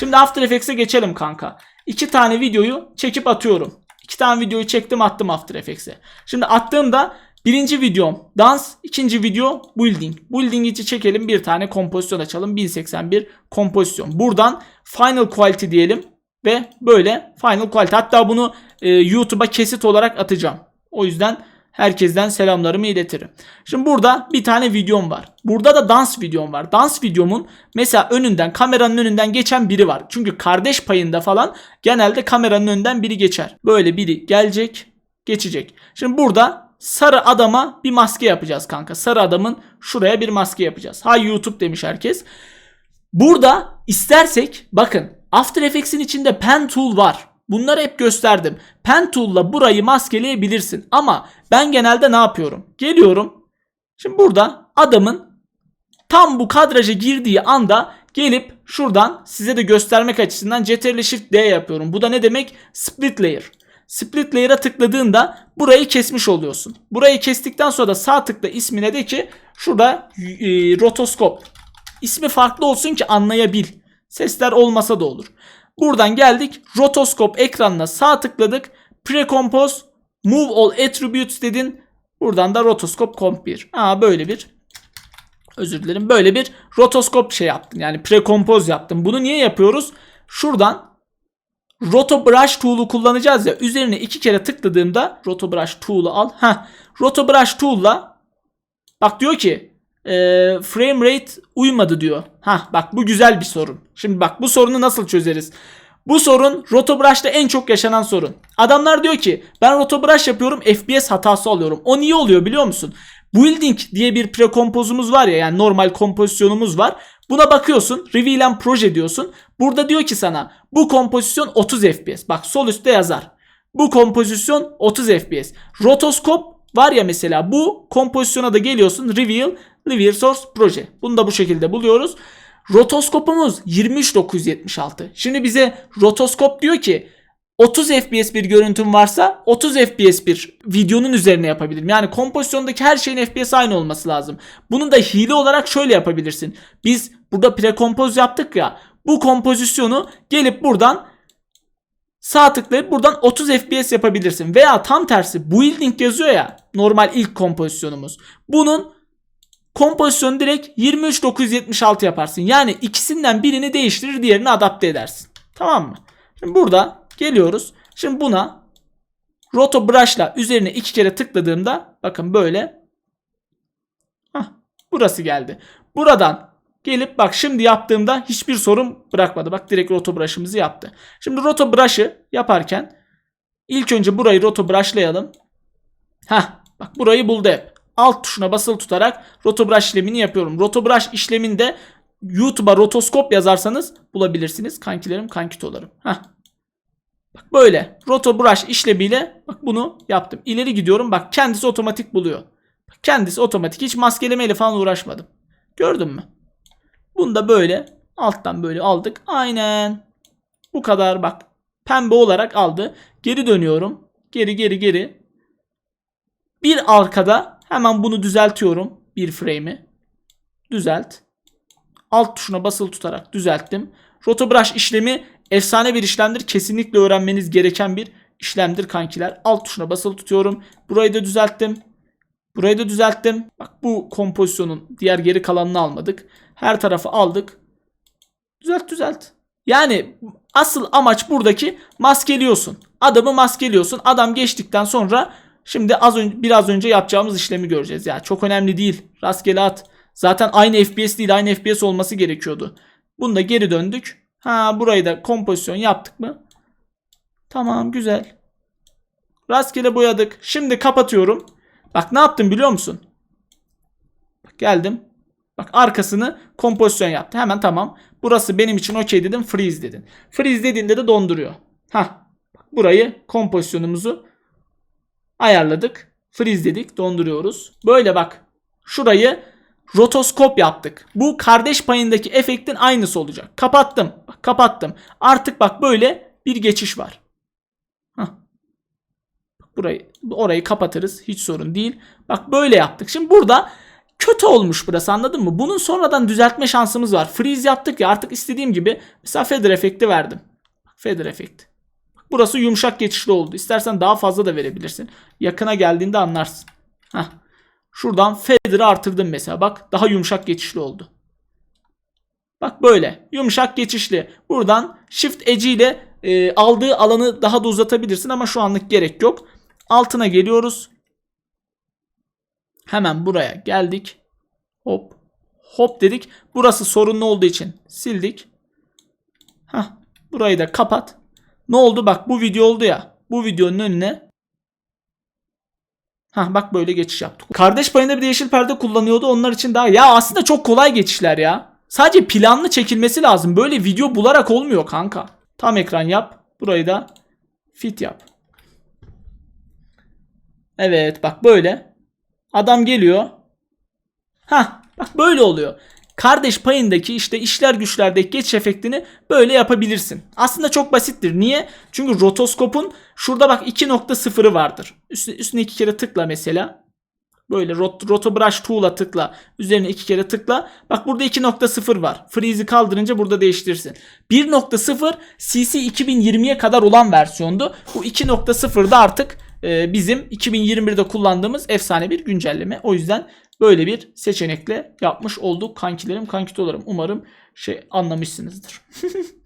Şimdi After Effects'e geçelim kanka. İki tane videoyu çekip atıyorum. İki tane videoyu çektim attım After Effects'e. Şimdi attığımda birinci videom dans, ikinci video building. Building için çekelim bir tane kompozisyon açalım. 1081 kompozisyon. Buradan final quality diyelim ve böyle final quality. Hatta bunu e, YouTube'a kesit olarak atacağım. O yüzden herkesten selamlarımı iletirim. Şimdi burada bir tane videom var. Burada da dans videom var. Dans videomun mesela önünden kameranın önünden geçen biri var. Çünkü kardeş payında falan genelde kameranın önünden biri geçer. Böyle biri gelecek, geçecek. Şimdi burada sarı adama bir maske yapacağız kanka. Sarı adamın şuraya bir maske yapacağız. Ha YouTube demiş herkes. Burada istersek bakın After Effects'in içinde pen tool var. Bunları hep gösterdim. Pen tool'la burayı maskeleyebilirsin. Ama ben genelde ne yapıyorum? Geliyorum. Şimdi burada adamın tam bu kadraja girdiği anda gelip şuradan size de göstermek açısından Ctrl Shift D yapıyorum. Bu da ne demek? Split layer. Split layer'a tıkladığında burayı kesmiş oluyorsun. Burayı kestikten sonra da sağ tıkla ismine de ki şurada e, rotoskop. İsmi farklı olsun ki anlayabil. Sesler olmasa da olur. Buradan geldik. Rotoskop ekranına sağ tıkladık. Precompose Move All Attributes dedin. Buradan da rotoskop comp 1. Ha böyle bir özür dilerim. Böyle bir rotoskop şey yaptın. Yani precompose yaptım. Bunu niye yapıyoruz? Şuradan Roto Brush Tool'u kullanacağız ya. Üzerine iki kere tıkladığımda Roto Brush Tool'u al. Heh. Roto Brush Tool'la bak diyor ki e, frame rate uymadı diyor. Ha bak bu güzel bir sorun. Şimdi bak bu sorunu nasıl çözeriz? Bu sorun Rotobrush'ta en çok yaşanan sorun. Adamlar diyor ki ben Rotobrush yapıyorum FPS hatası alıyorum. O niye oluyor biliyor musun? Building diye bir prekompozumuz var ya yani normal kompozisyonumuz var. Buna bakıyorsun Reveal and Proje diyorsun. Burada diyor ki sana bu kompozisyon 30 FPS. Bak sol üstte yazar. Bu kompozisyon 30 FPS. Rotoskop var ya mesela bu kompozisyona da geliyorsun. Reveal, Reveal Source Proje. Bunu da bu şekilde buluyoruz. Rotoskopumuz 23976. Şimdi bize rotoskop diyor ki 30 FPS bir görüntüm varsa 30 FPS bir videonun üzerine yapabilirim. Yani kompozisyondaki her şeyin FPS aynı olması lazım. Bunu da hile olarak şöyle yapabilirsin. Biz burada prekompoz yaptık ya. Bu kompozisyonu gelip buradan sağ tıklayıp buradan 30 FPS yapabilirsin. Veya tam tersi building yazıyor ya normal ilk kompozisyonumuz. Bunun kompozisyonu direkt 23976 yaparsın. Yani ikisinden birini değiştirir diğerini adapte edersin. Tamam mı? Şimdi burada geliyoruz. Şimdi buna Roto Brush'la üzerine iki kere tıkladığımda bakın böyle Hah, burası geldi. Buradan gelip bak şimdi yaptığımda hiçbir sorun bırakmadı. Bak direkt Roto Brush'ımızı yaptı. Şimdi Roto Brush'ı yaparken ilk önce burayı Roto Brush'layalım. Hah bak burayı buldu hep alt tuşuna basılı tutarak rotobrush işlemini yapıyorum. Rotobrush işleminde YouTube'a rotoskop yazarsanız bulabilirsiniz. Kankilerim kankitolarım. Heh. Bak böyle rotobrush işlemiyle bak bunu yaptım. İleri gidiyorum bak kendisi otomatik buluyor. Bak kendisi otomatik hiç maskelemeyle falan uğraşmadım. Gördün mü? Bunu da böyle alttan böyle aldık. Aynen. Bu kadar bak. Pembe olarak aldı. Geri dönüyorum. Geri geri geri. Bir arkada Hemen bunu düzeltiyorum. Bir frame'i. Düzelt. Alt tuşuna basılı tutarak düzelttim. Rotobrush işlemi efsane bir işlemdir. Kesinlikle öğrenmeniz gereken bir işlemdir kankiler. Alt tuşuna basılı tutuyorum. Burayı da düzelttim. Burayı da düzelttim. Bak bu kompozisyonun diğer geri kalanını almadık. Her tarafı aldık. Düzelt düzelt. Yani asıl amaç buradaki maskeliyorsun. Adamı maskeliyorsun. Adam geçtikten sonra Şimdi az önce biraz önce yapacağımız işlemi göreceğiz. Ya çok önemli değil. Rastgele at. Zaten aynı FPS değil, aynı FPS olması gerekiyordu. Bunu da geri döndük. Ha burayı da kompozisyon yaptık mı? Tamam güzel. Rastgele boyadık. Şimdi kapatıyorum. Bak ne yaptım biliyor musun? Bak geldim. Bak arkasını kompozisyon yaptı. Hemen tamam. Burası benim için okey dedim. Freeze dedin. Freeze dediğinde de donduruyor. Ha. Burayı kompozisyonumuzu ayarladık. Freeze dedik. Donduruyoruz. Böyle bak. Şurayı rotoskop yaptık. Bu kardeş payındaki efektin aynısı olacak. Kapattım. Kapattım. Artık bak böyle bir geçiş var. Hah. Burayı orayı kapatırız. Hiç sorun değil. Bak böyle yaptık. Şimdi burada kötü olmuş burası anladın mı? Bunun sonradan düzeltme şansımız var. Freeze yaptık ya artık istediğim gibi mesela feather efekti verdim. Feather efekti. Burası yumuşak geçişli oldu. İstersen daha fazla da verebilirsin. Yakına geldiğinde anlarsın. Heh. Şuradan feather'ı artırdım mesela. Bak daha yumuşak geçişli oldu. Bak böyle yumuşak geçişli. Buradan shift edge ile e, aldığı alanı daha da uzatabilirsin ama şu anlık gerek yok. Altına geliyoruz. Hemen buraya geldik. Hop. Hop dedik. Burası sorunlu olduğu için sildik. Hah. Burayı da kapat. Ne oldu? Bak bu video oldu ya. Bu videonun önüne Hah bak böyle geçiş yaptık. Kardeş payında bir de yeşil perde kullanıyordu. Onlar için daha ya aslında çok kolay geçişler ya. Sadece planlı çekilmesi lazım. Böyle video bularak olmuyor kanka. Tam ekran yap. Burayı da fit yap. Evet bak böyle. Adam geliyor. Hah bak böyle oluyor. Kardeş payındaki işte işler güçlerdeki geçiş efektini böyle yapabilirsin. Aslında çok basittir. Niye? Çünkü rotoskopun şurada bak 2.0'ı vardır. Üstüne, üstüne iki kere tıkla mesela. Böyle rot, roto brush tool'a tıkla. Üzerine iki kere tıkla. Bak burada 2.0 var. Freeze'i kaldırınca burada değiştirsin. 1.0 CC 2020'ye kadar olan versiyondu. Bu 2.0'da artık e, bizim 2021'de kullandığımız efsane bir güncelleme. O yüzden böyle bir seçenekle yapmış olduk kankilerim kankitolarım. Umarım şey anlamışsınızdır.